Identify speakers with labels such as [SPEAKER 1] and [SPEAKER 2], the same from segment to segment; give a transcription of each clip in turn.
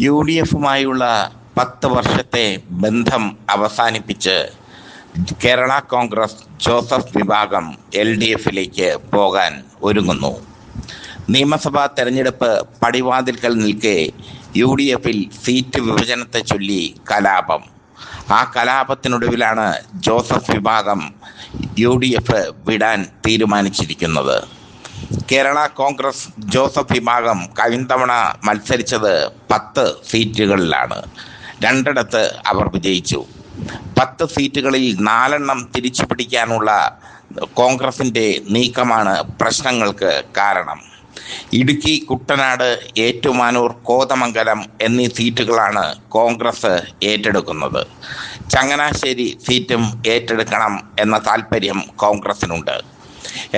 [SPEAKER 1] U D എഫുമായുള്ള പത്ത് വർഷത്തെ ബന്ധം അവസാനിപ്പിച്ച് കേരള കോൺഗ്രസ് ജോസഫ് വിഭാഗം എൽ ഡി എഫിലേക്ക് പോകാൻ ഒരുങ്ങുന്നു. നിയമസഭാ തെരഞ്ഞെടുപ്പ് പടിവാതിൽക്കൽ നിൽക്കെ യു ഡി എഫിൽ സീറ്റ് വിഭജനത്തെ ചൊല്ലി കലാപം. ആ കലാപത്തിനൊടുവിലാണ് ജോസഫ് വിഭാഗം യു ഡി എഫ് വിടാൻ തീരുമാനിച്ചിരിക്കുന്നത്. കേരള കോൺഗ്രസ് ജോസഫ് വിഭാഗം കഴിഞ്ഞ മത്സരിച്ചത് പത്ത് സീറ്റുകളിലാണ്. രണ്ടിടത്ത് അവർ വിജയിച്ചു. പത്ത് സീറ്റുകളിൽ നാലെണ്ണം തിരിച്ചു പിടിക്കാനുള്ള കോൺഗ്രസിന്റെ നീക്കമാണ് പ്രശ്നങ്ങൾക്ക് കാരണം. ഇടുക്കി കുട്ടനാട് ഏറ്റുമാനൂർ കോതമംഗലം എന്നീ സീറ്റുകളാണ് കോൺഗ്രസ് ഏറ്റെടുക്കുന്നത്. ചങ്ങനാശ്ശേരി സീറ്റും ഏറ്റെടുക്കണം എന്ന താല്പര്യം കോൺഗ്രസിനുണ്ട്.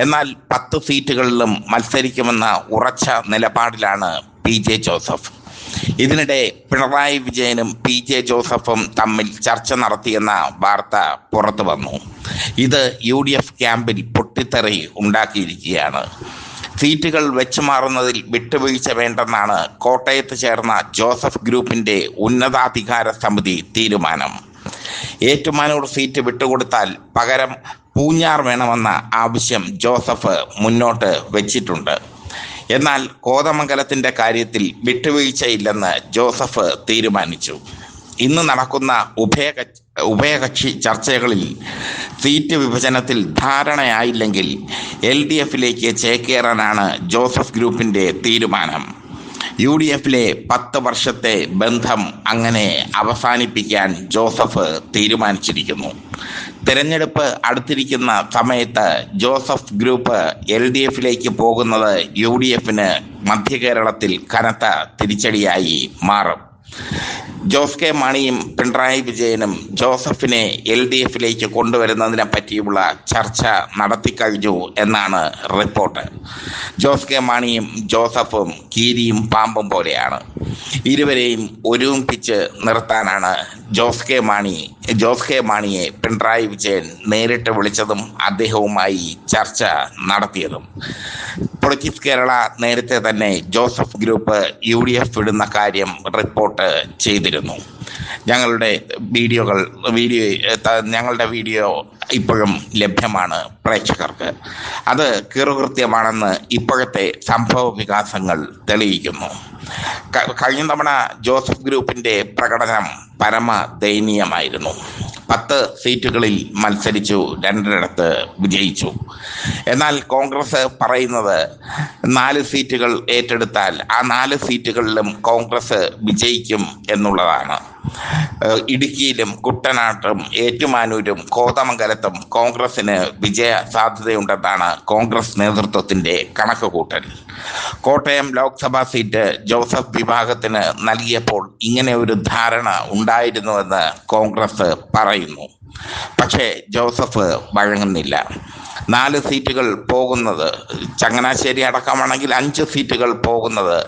[SPEAKER 1] എന്നാൽ പത്ത് സീറ്റുകളിലും മത്സരിക്കുമെന്ന ഉറച്ച നിലപാടിലാണ് പി ജെ ജോസഫ്. ഇതിനിടെ പിണറായി വിജയനും പി ജെ ജോസഫും തമ്മിൽ ചർച്ച നടത്തിയെന്ന വാർത്ത പുറത്തു വന്നു. ഇത് യു ഡി എഫ് ക്യാമ്പിൽ പൊട്ടിത്തെറി ഉണ്ടാക്കിയിരിക്കുകയാണ്. സീറ്റുകൾ വെച്ചു മാറുന്നതിൽ വിട്ടുവീഴ്ച വേണ്ടെന്നാണ് കോട്ടയത്ത് ചേർന്ന ജോസഫ് ഗ്രൂപ്പിന്റെ ഉന്നതാധികാര സമിതി തീരുമാനം. ഏറ്റുമാനൂർ സീറ്റ് വിട്ടുകൊടുത്താൽ പകരം പൂഞ്ഞാർ വേണമെന്ന ആവശ്യം ജോസഫ് മുന്നോട്ട് വെച്ചിട്ടുണ്ട്. എന്നാൽ കോതമംഗലത്തിന്റെ കാര്യത്തിൽ വിട്ടുവീഴ്ചയില്ലെന്ന് ജോസഫ് തീരുമാനിച്ചു. ഇന്ന് നടക്കുന്ന ഉഭയക ഉഭയകക്ഷി ചർച്ചകളിൽ സീറ്റ് വിഭജനത്തിൽ ധാരണയായില്ലെങ്കിൽ എൽ ഡി എഫിലേക്ക് ചേക്കേറാനാണ് ജോസഫ് ഗ്രൂപ്പിന്റെ തീരുമാനം. യു ഡി എഫിലെ പത്ത് വർഷത്തെ ബന്ധം അങ്ങനെ അവസാനിപ്പിക്കാൻ ജോസഫ് തീരുമാനിച്ചിരിക്കുന്നു. തിരഞ്ഞെടുപ്പ് അടുത്തിരിക്കുന്ന സമയത്ത് ജോസഫ് ഗ്രൂപ്പ് എൽ ഡി എഫിലേക്ക് പോകുന്നത് യു ഡി എഫിന് മധ്യ കേരളത്തിൽ കനത്ത തിരിച്ചടിയായി മാറും. ജോസ് കെ മാണിയും പിണറായി വിജയനും ജോസഫിനെ എൽ ഡി എഫിലേക്ക് കൊണ്ടുവരുന്നതിനെ പറ്റിയുള്ള ചർച്ച നടത്തിക്കഴിഞ്ഞു എന്നാണ് റിപ്പോർട്ട്. ജോസ് കെ മാണിയും ജോസഫും കീരിയും പാമ്പും പോലെയാണ്. ഇരുവരെയും ഒരുമിപ്പിച്ച് നിർത്താനാണ് ജോസ് കെ മാണി ജോസ് കെ മാണിയെ പിണറായി വിജയൻ നേരിട്ട് വിളിച്ചതും അദ്ദേഹവുമായി ചർച്ച നടത്തിയതും. പൊളിറ്റിക്സ് കേരള നേരത്തെ തന്നെ Joseph group U D F വിടുന്ന കാര്യം റിപ്പോർട്ട് ചെയ്തിരുന്നു. ഞങ്ങളുടെ വീഡിയോകൾ വീഡിയോ ഞങ്ങളുടെ വീഡിയോ ഇപ്പോഴും ലഭ്യമാണ് പ്രേക്ഷകർക്ക്. അത് കീറുകൃത്യമാണെന്ന് ഇപ്പോഴത്തെ സംഭവ വികാസങ്ങൾ തെളിയിക്കുന്നു. കഴിഞ്ഞ തവണ ജോസഫ് ഗ്രൂപ്പിന്റെ പ്രകടനം പരമ ദയനീയമായിരുന്നു പത്ത് സീറ്റുകളിൽ മത്സരിച്ചു രണ്ടിടത്ത് വിജയിച്ചു. എന്നാൽ കോൺഗ്രസ് പറയുന്നത് നാല് സീറ്റുകൾ ഏറ്റെടുത്താൽ ആ നാല് സീറ്റുകളിലും കോൺഗ്രസ് വിജയിക്കും എന്നുള്ളതാണ്. ഇടുക്കിയിലും കുട്ടനാട്ടും ഏറ്റുമാനൂരും കോതമംഗലത്തും കോൺഗ്രസിന് വിജയ സാധ്യതയുണ്ടെന്നാണ് കോൺഗ്രസ് നേതൃത്വത്തിന്റെ കണക്കുകൂട്ടൽ. കോട്ടയം ലോക്സഭാ സീറ്റ് ജോസഫ് വിഭാഗത്തിന് നൽകിയപ്പോൾ ഇങ്ങനെ ഒരു ധാരണ ഉണ്ടായിരുന്നുവെന്ന് കോൺഗ്രസ് പറയുന്നു. പക്ഷേ ജോസഫ് വഴങ്ങുന്നില്ല. നാല് സീറ്റുകൾ പോകുന്നത്. ചങ്ങനാശ്ശേരി അടക്കമാണെങ്കിൽ അഞ്ച് സീറ്റുകൾ പോകുന്നത്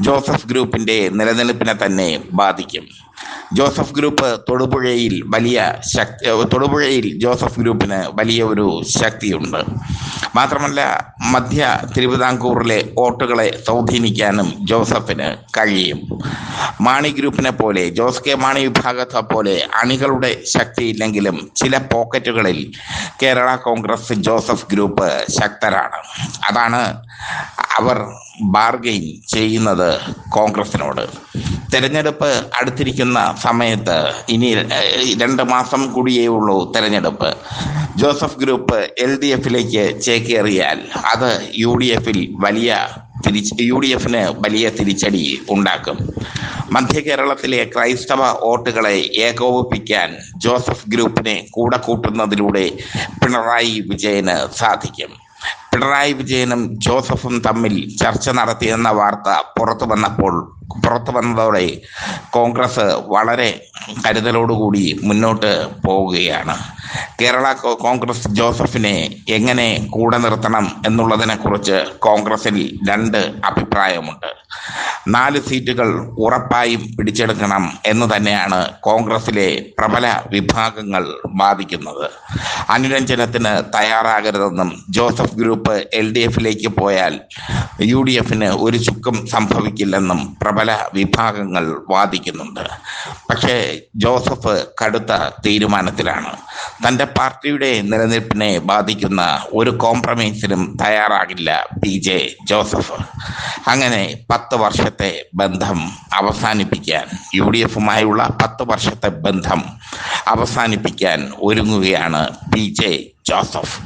[SPEAKER 1] ജോസഫ് ഗ്രൂപ്പിന്റെ നിലനിൽപ്പിനെ തന്നെ ബാധിക്കും. ജോസഫ് ഗ്രൂപ്പ് തൊടുപുഴയിൽ വലിയ ശക്തി തൊടുപുഴയിൽ ജോസഫ് ഗ്രൂപ്പിന് വലിയ ഒരു ശക്തിയുണ്ട്. മാത്രമല്ല മധ്യ തിരുവിതാംകൂറിലെ വോട്ടുകളെ സ്വാധീനിക്കാനും ജോസഫിന് കഴിയും. മാണി ഗ്രൂപ്പിനെ പോലെ ജോസ് കെ മാണി വിഭാഗത്തെ പോലെ അണികളുടെ ശക്തിയില്ലെങ്കിലും ചില പോക്കറ്റുകളിൽ കേരള കോൺഗ്രസ് ജോസഫ് ഗ്രൂപ്പ് ശക്തരാണ്. അതാണ് അവർ ബാർഗെയിൻ ചെയ്യുന്നത് കോൺഗ്രസിനോട്. തെരഞ്ഞെടുപ്പ് അടുത്തിരിക്കുന്ന സമയത്ത് ഇനി രണ്ട് മാസം കൂടിയേ ഉള്ളൂ തെരഞ്ഞെടുപ്പ്. ജോസഫ് ഗ്രൂപ്പ് എൽ ഡി എഫിലേക്ക് ചേക്കേറിയാൽ അത് യു ഡി എഫിൽ വലിയ തിരിച്ച് യു ഡി എഫിന് വലിയ തിരിച്ചടി ഉണ്ടാക്കും. മധ്യ കേരളത്തിലെ ക്രൈസ്തവ വോട്ടുകളെ ഏകോപിപ്പിക്കാൻ ജോസഫ് ഗ്രൂപ്പിനെ കൂടെ കൂട്ടുന്നതിലൂടെ പിണറായി വിജയന് സാധിക്കും. പിണറായി വിജയനും ജോസഫും തമ്മിൽ ചർച്ച നടത്തിയെന്ന വാർത്ത പുറത്തു വന്നപ്പോൾ പുറത്തു വന്നതോടെ കോൺഗ്രസ് വളരെ കരുതലോടുകൂടി മുന്നോട്ട് പോവുകയാണ്. കേരള കോൺഗ്രസ് ജോസഫിനെ എങ്ങനെ കൂടെ നിർത്തണം എന്നുള്ളതിനെക്കുറിച്ച് കോൺഗ്രസിൽ രണ്ട് അഭിപ്രായമുണ്ട്. നാല് സീറ്റുകൾ ഉറപ്പായും പിടിച്ചെടുക്കണം എന്ന് തന്നെയാണ് കോൺഗ്രസിലെ പ്രബല വിഭാഗങ്ങൾ വാദിക്കുന്നത്. അനുരഞ്ജനത്തിന് തയ്യാറാകരുതെന്നും ജോസഫ് ഗ്രൂപ്പ് എൽ ഡി എഫിലേക്ക് പോയാൽ യു ഡി എഫിന് ഒരു ചുക്കും സംഭവിക്കില്ലെന്നും പ്രബല വിഭാഗങ്ങൾ വാദിക്കുന്നുണ്ട്. പക്ഷേ ജോസഫ് കടുത്ത തീരുമാനത്തിലാണ്. തന്റെ പാർട്ടിയുടെ നിലനിൽപ്പിനെ ബാധിക്കുന്ന ഒരു കോംപ്രമൈസിനും തയ്യാറാകില്ല പി ജെ ജോസഫ്. അങ്ങനെ പത്ത് വർഷത്തെ ബന്ധം അവസാനിപ്പിക്കാൻ യു ഡി എഫുമായുള്ള പത്ത് വർഷത്തെ ബന്ധം അവസാനിപ്പിക്കാൻ ഒരുങ്ങുകയാണ് പി ജെ ജോസഫ്.